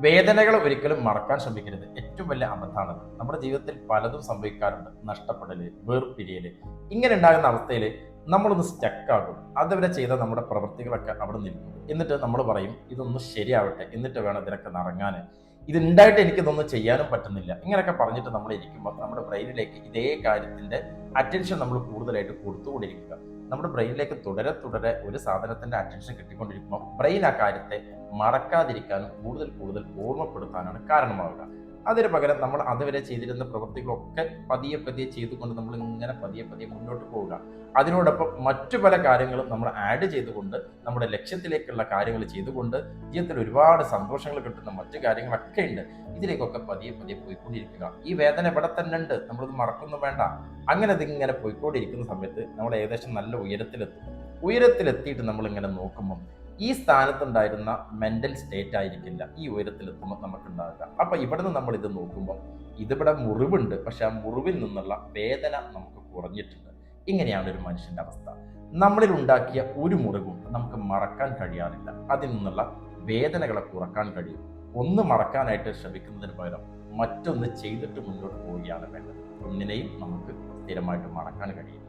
വേദനകൾ ഒരിക്കലും മറക്കാൻ ശ്രമിക്കരുത്. ഏറ്റവും വലിയ അബദ്ധമാണ് നമ്മുടെ ജീവിതത്തിൽ പലതും സംഭവിക്കാറുണ്ട്. നഷ്ടപ്പെടൽ വേർപിരിയൽ ഇങ്ങനെ ഉണ്ടാകുന്ന അവസ്ഥയിൽ നമ്മളൊന്ന് സ്റ്റക്കാകും അതുവരെ ചെയ്ത നമ്മുടെ പ്രവൃത്തികളൊക്കെ അവിടെ നിൽക്കും. എന്നിട്ട് നമ്മൾ പറയും ഇതൊന്ന് ശരിയാവട്ടെ. എന്നിട്ട് വേണം ഇതിനൊക്കെ നിറങ്ങാൻ. ഇത് ഉണ്ടായിട്ട് എനിക്കിതൊന്നും ചെയ്യാനും പറ്റുന്നില്ല. ഇങ്ങനെയൊക്കെ പറഞ്ഞിട്ട് നമ്മൾ ഇരിക്കുമ്പോൾ നമ്മുടെ ബ്രെയിനിലേക്ക് ഇതേ കാര്യത്തിന്റെ അറ്റൻഷൻ നമ്മൾ കൂടുതലായിട്ട് കൊടുത്തുകൊണ്ടിരിക്കുക. നമ്മുടെ ബ്രെയിനിലേക്ക് തുടരെ തുടരെ ഒരു സാധനത്തിന്റെ അറ്റൻഷൻ കിട്ടിക്കൊണ്ടിരിക്കുമ്പോൾ ബ്രെയിൻ ആ കാര്യത്തെ മറക്കാതിരിക്കാനും കൂടുതൽ കൂടുതൽ ഓർമ്മപ്പെടുത്താനാണ് കാരണമാവുക. അതിന് പകരം നമ്മൾ അതുവരെ ചെയ്തിരുന്ന പ്രവൃത്തികളൊക്കെ പതിയെ പതിയെ ചെയ്തുകൊണ്ട് നമ്മൾ ഇങ്ങനെ പതിയെ പതിയെ മുന്നോട്ട് പോവുക. അതിനോടൊപ്പം മറ്റു പല കാര്യങ്ങളും നമ്മൾ ആഡ് ചെയ്തുകൊണ്ട് നമ്മുടെ ലക്ഷ്യത്തിലേക്കുള്ള കാര്യങ്ങൾ ചെയ്തുകൊണ്ട് ജീവിതത്തിൽ ഒരുപാട് സന്തോഷങ്ങൾ കിട്ടുന്ന മറ്റു കാര്യങ്ങളൊക്കെ ഉണ്ട്. ഇതിലേക്കൊക്കെ പതിയെ പതിയെ പോയിക്കൊണ്ടിരിക്കുക. ഈ വേദന ഇവിടെ തന്നെ ഉണ്ട്. നമ്മളിത് മറക്കൊന്നും വേണ്ട. അങ്ങനെ ഇതിങ്ങനെ പോയിക്കൊണ്ടിരിക്കുന്ന സമയത്ത് നമ്മൾ ഏകദേശം നല്ല ഉയരത്തിലെത്തും. ഉയരത്തിലെത്തിയിട്ട് നമ്മളിങ്ങനെ നോക്കുമ്പം ഈ സ്ഥാനത്തുണ്ടായിരുന്ന മെന്റൽ സ്റ്റേറ്റ് ആയിരിക്കില്ല. ഈ ഉയരത്തിലെത്തുമ്പോൾ നമുക്ക് ഉണ്ടാകുക അപ്പൊ ഇവിടുന്ന് നമ്മൾ ഇത് നോക്കുമ്പോൾ ഇതിവിടെ മുറിവുണ്ട്. പക്ഷെ ആ മുറിവിൽ നിന്നുള്ള വേദന നമുക്ക് കുറഞ്ഞിട്ടുണ്ട്. ഇങ്ങനെയാണ് ഒരു മനുഷ്യന്റെ അവസ്ഥ. നമ്മളിൽ ഉണ്ടാക്കിയ ഒരു മുറിവും നമുക്ക് മറക്കാൻ കഴിയാറില്ല. അതിൽ നിന്നുള്ള വേദനകളെ കുറയ്ക്കാൻ കഴിയും. ഒന്ന് മറക്കാനായിട്ട് ശ്രമിക്കുന്നതിന് പകരം മറ്റൊന്ന് ചെയ്തിട്ട് മുന്നോട്ട് പോവുകയാണ് വേണ്ടത്. ഒന്നിനെയും നമുക്ക് സ്ഥിരമായിട്ട് മറക്കാൻ കഴിയില്ല.